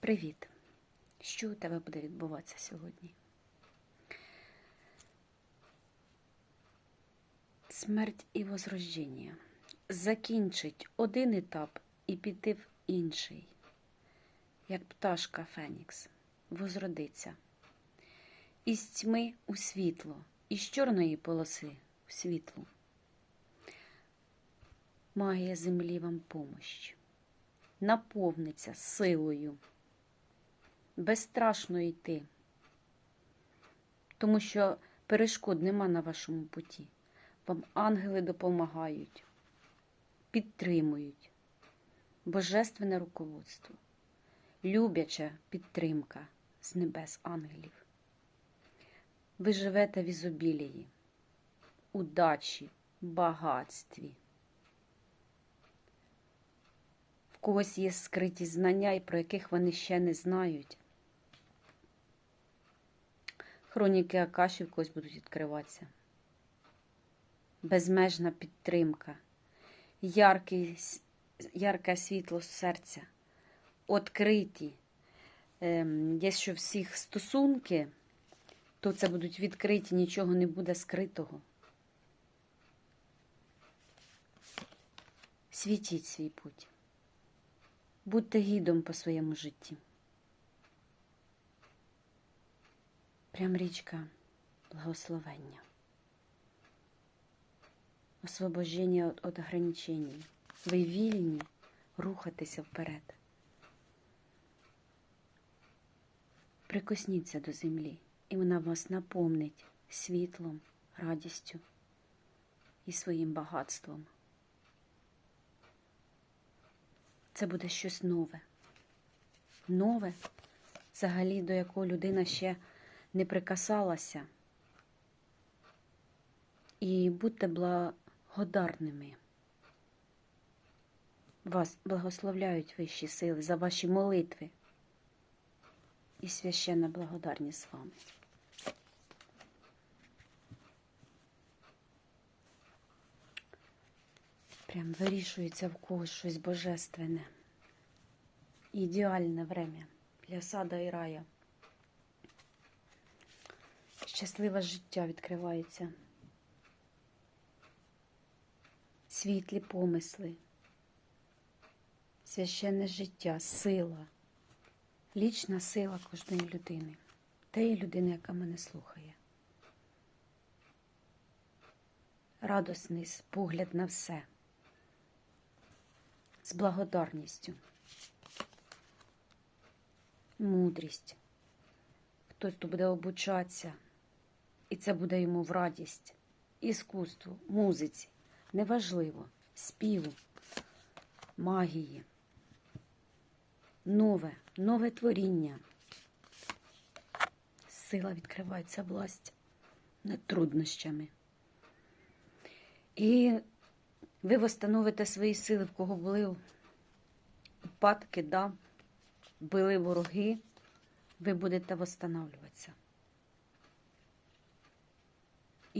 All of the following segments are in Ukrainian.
Привіт! Що у тебе буде відбуватися сьогодні? Смерть і возрождення. Закінчить один етап і піти в інший, як пташка Фенікс, возродиться. Із тьми у світло, із чорної полоси в світло. Магія землі вам помощь. Наповниться силою безстрашно йти, тому що перешкод нема на вашому путі. Вам ангели допомагають, підтримують, божественне руководство, любляча підтримка з небес ангелів. Ви живете в ізобілії, удачі, багатстві. В когось є скриті знання, і про яких вони ще не знають. Хроніки Акаші в когось будуть відкриватися. Безмежна підтримка, яркий, ярке світло серця, відкриті. Ем, якщо всіх стосунки, то це будуть відкриті, нічого не буде скритого. Світіть свій путь. Будьте гідом по своєму житті. Прям річка благословення. Освобождення від, ограничень. Ви вільні рухатися вперед. Прикосніться до землі, і вона вас наповнить світлом, радістю і своїм багатством. Це буде щось нове. Нове, взагалі, до якого людина ще не прикасалася. І будьте благодарними. Вас благословляють вищі сили за ваші молитви. І священна благодарність вам. Прям вирішується в когось щось божественне. Ідеальне время для сада і рая. Щасливе життя відкривається. Світлі помисли, священне життя, сила, лічна сила кожної людини, тієї людини, яка мене слухає. Радосний погляд на все з благодарністю, мудрість. Хтось тут буде обучатися, і це буде йому в радість, іскусству, музиці, неважливо, співу, магії, нове, нове творіння. Сила відкривається власть над труднощами. І ви восстановите свої сили, в кого були упадки, да, були вороги, ви будете восстанавливатися.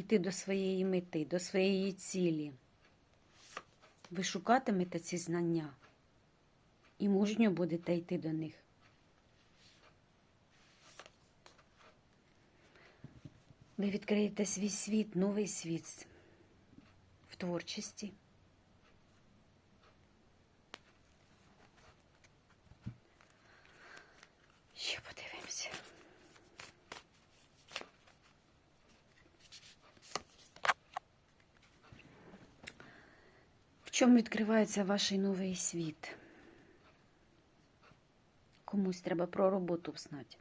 Іти до своєї мети, до своєї цілі. Ви шукатимете ці знання і мужньо будете йти до них. Ви відкриєте свій світ, новий світ в творчості. Ще подивимося. Чому відкривається ваш новий світ? Комусь треба про роботу знати.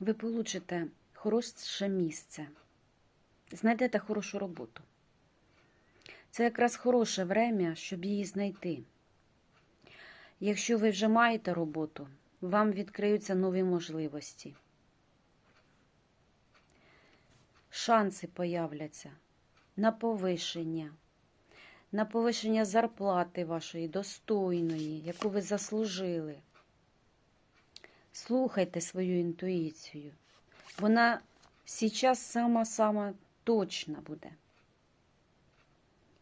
Ви получите хороше місце, знайдете хорошу роботу. Це якраз хороше время, щоб її знайти. Якщо ви вже маєте роботу, вам відкриються нові можливості. Шанси появляться на повишення, на повищення зарплати вашої достойної, яку ви заслужили. Слухайте свою інтуїцію. Вона зараз сама-сама точна буде.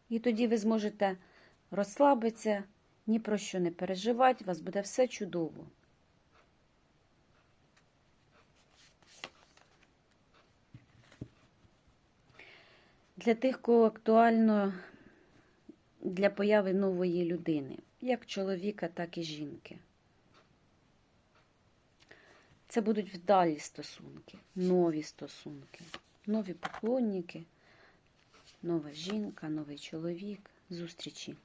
І тоді ви зможете розслабитися, ні про що не переживати, у вас буде все чудово. Для тих, кого актуально для появи нової людини, як чоловіка, так і жінки. Це будуть вдалі стосунки, нові стосунки, нові поклонники, нова жінка, новий чоловік, зустрічі.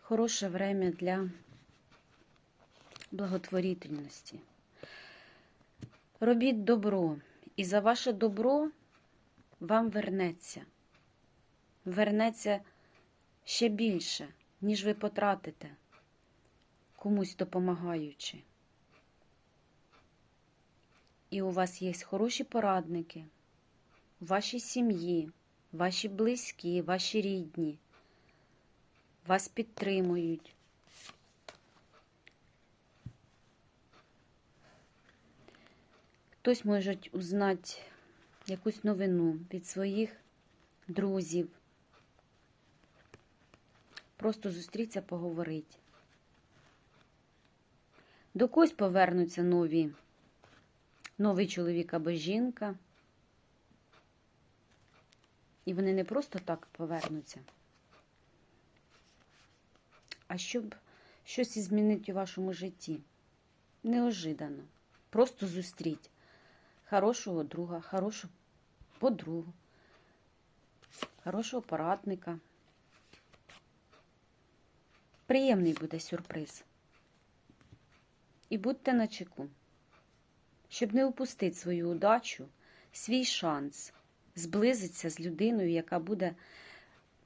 Хороше время для благотворительності. Робіть добро, і за ваше добро вам вернеться. Вернеться ще більше, ніж ви потратите, комусь допомагаючи. І у вас є хороші порадники в вашій сім'ї, ваші близькі, ваші рідні. Вас підтримують. Хтось може узнати якусь новину від своїх друзів. Просто зустріться, поговорити. До когось повернуться нові, новий чоловік або жінка. І вони не просто так повернуться, а щоб щось змінити у вашому житті. Неожиданно. Просто зустріть хорошого друга, хорошу подругу, хорошого порадника. Приємний буде сюрприз. І будьте начеку, щоб не упустити свою удачу, свій шанс зблизитися з людиною, яка буде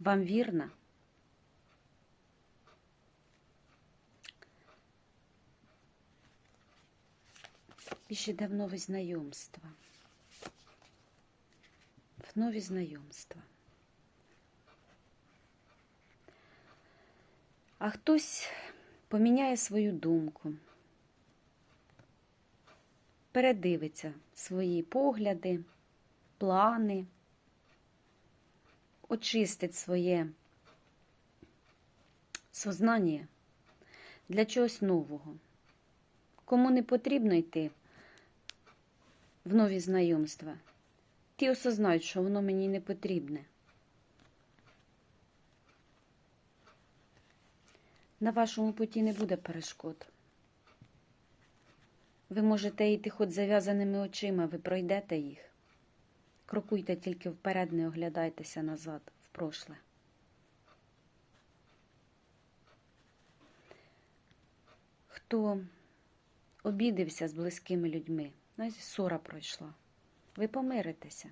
вам вірна. І ще в нові знайомства. В нові знайомства. А хтось поміняє свою думку, передивиться свої погляди, плани, очистить своє сознання для чогось нового. Кому не потрібно йти в нові знайомства, ті осознають, що воно мені не потрібне. На вашому путі не буде перешкод. Ви можете йти хоч зав'язаними очима, ви пройдете їх. Крокуйте тільки вперед, не оглядайтеся назад, в прошле. Хто обідився з близькими людьми, навіть ссора пройшла, ви помиритеся.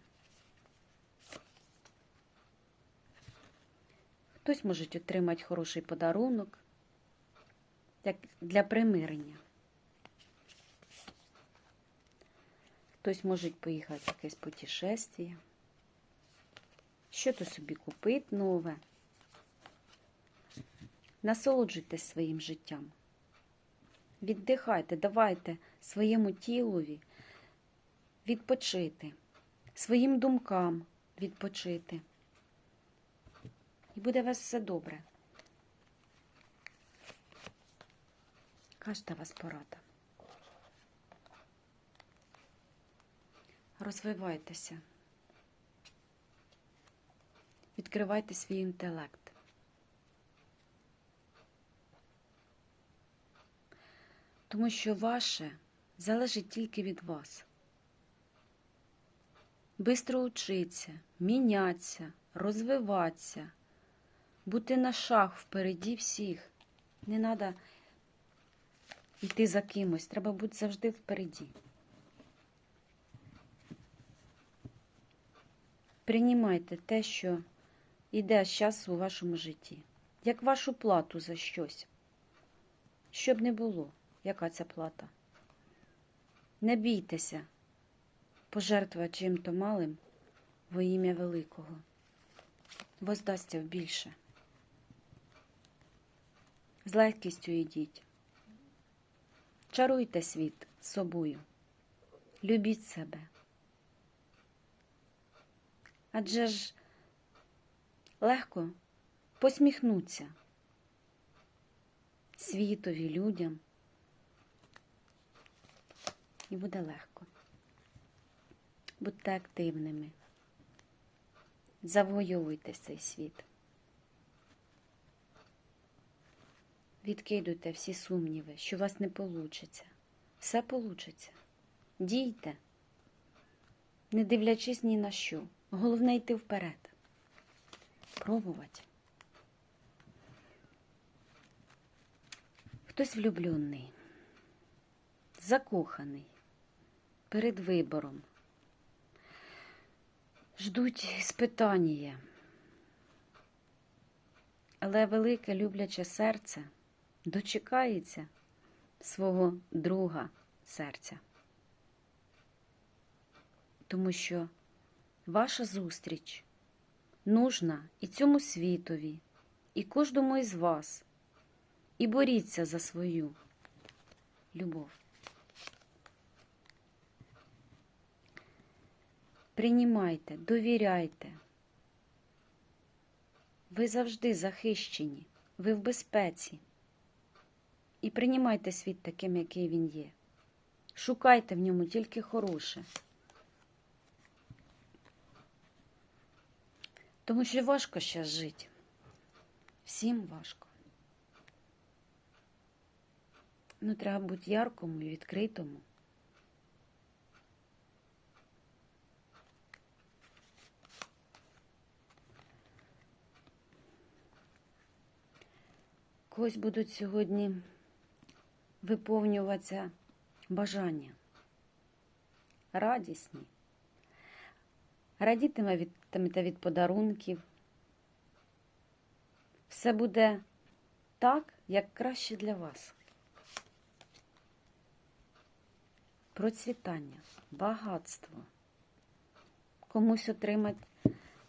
Хтось може отримати хороший подарунок, для примирення. Хтось може поїхати в якесь путешествие, що-то собі купити нове. Насолоджуйтесь своїм життям. Віддихайте, давайте своєму тілові відпочити, своїм думкам відпочити. І буде у вас все добре. Кажете вас порада. Розвивайтеся. Відкривайте свій інтелект. Тому що ваше залежить тільки від вас. Бистро учитися, мінятися, розвиватися, бути на шаг впереді всіх. Не треба йти за кимось, треба бути завжди впереді. Приймайте те, що йде зараз у вашому житті, як вашу плату за щось. Щоб не було, яка ця плата. Не бійтеся пожертвувати чим-то малим во ім'я великого. Воздасться в більше. З легкістю йдіть. Чаруйте світ собою. Любіть себе. Адже ж легко посміхнуться світові, людям. І буде легко. Будьте активними. Завойовуйте цей світ. Відкидуйте всі сумніви, що у вас не вийде. Все вийде. Дійте, не дивлячись ні на що. Головне йти вперед. Пробувати. Хтось влюблений, закоханий, перед вибором. Ждуть спитання. Але велике любляче серце дочекається свого друга серця. Тому що ваша зустріч нужна і цьому світові, і кожному із вас. І боріться за свою любов. Приймайте, довіряйте. Ви завжди захищені, ви в безпеці. І приймайте світ таким, який він є. Шукайте в ньому тільки хороше. Тому що важко зараз жити. Всім важко. Ну, треба бути яркому і відкритому. Когось будуть сьогодні виповнюватися бажання. Радісні. Радітимете від подарунків. Все буде так, як краще для вас. Процвітання, багатство. Комусь отримати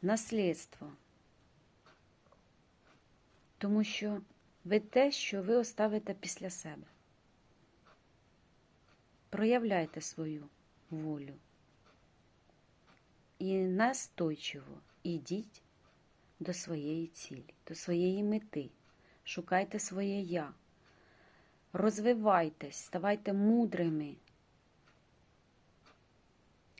наслідство. Тому що ви те, що ви оставите після себе. Проявляйте свою волю. І настойчиво ідіть до своєї цілі, до своєї мети. Шукайте своє я. Розвивайтесь, ставайте мудрими.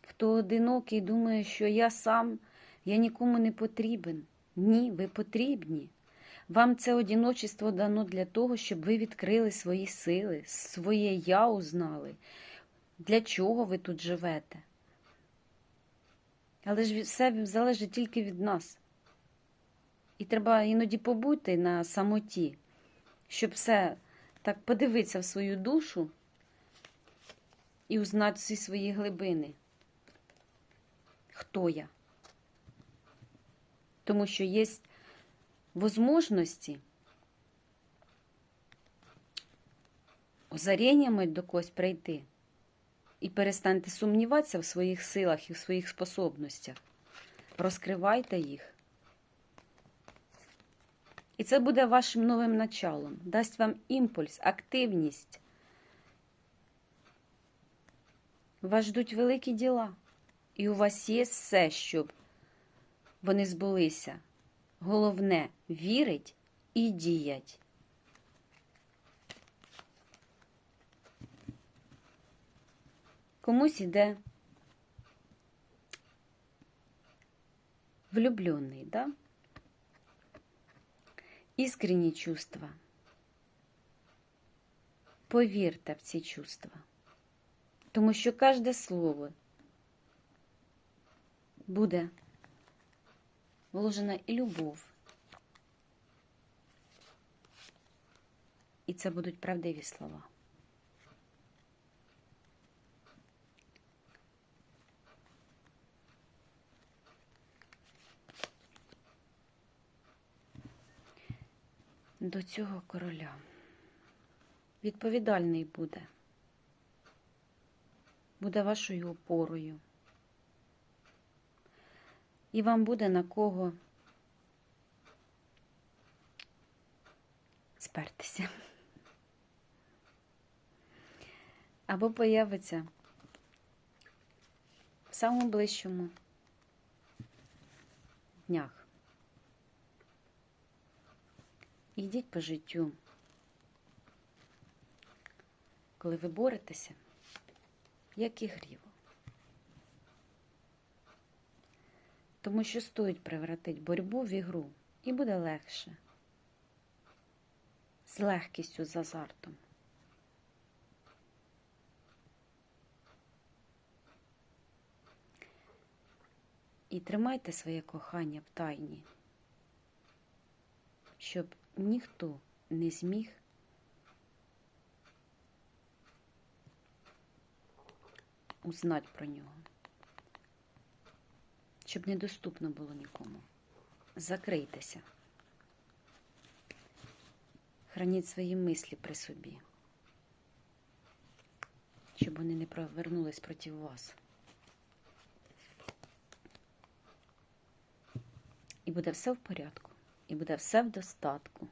Хто одинокий думає, що я сам, я нікому не потрібен. Ні, ви потрібні. Вам це одіночество дано для того, щоб ви відкрили свої сили, своє я узнали. Для чого ви тут живете? Але ж все залежить тільки від нас. І треба іноді побути на самоті, щоб все так подивитися в свою душу і узнати всі свої глибини. Хто я? Тому що є возможності озаріннями до когось прийти і перестаньте сумніватися в своїх силах і в своїх способностях. Розкривайте їх. І це буде вашим новим началом, дасть вам імпульс, активність. Вас ждуть великі діла, і у вас є все, щоб вони збулися. Головне вірить і діять. Комусь іде влюблений, да? Іскренні чувства. Повірте в ці чувства, тому що кожне слово буде вложена і любов. І це будуть правдиві слова. До цього короля відповідальний буде, буде вашою опорою. І вам буде на кого спертися. Або появиться в самому ближчому днях. Йдіть по життю, коли ви боретеся, як і гріво. Тому що стоїть превратити боротьбу в ігру, і буде легше. З легкістю, з азартом. І тримайте своє кохання в тайні, щоб ніхто не зміг узнати про нього, щоб недоступно було нікому. Закрийтеся. Храніть свої мислі при собі, щоб вони не провернулись проти вас. І буде все в порядку, і буде все в достатку.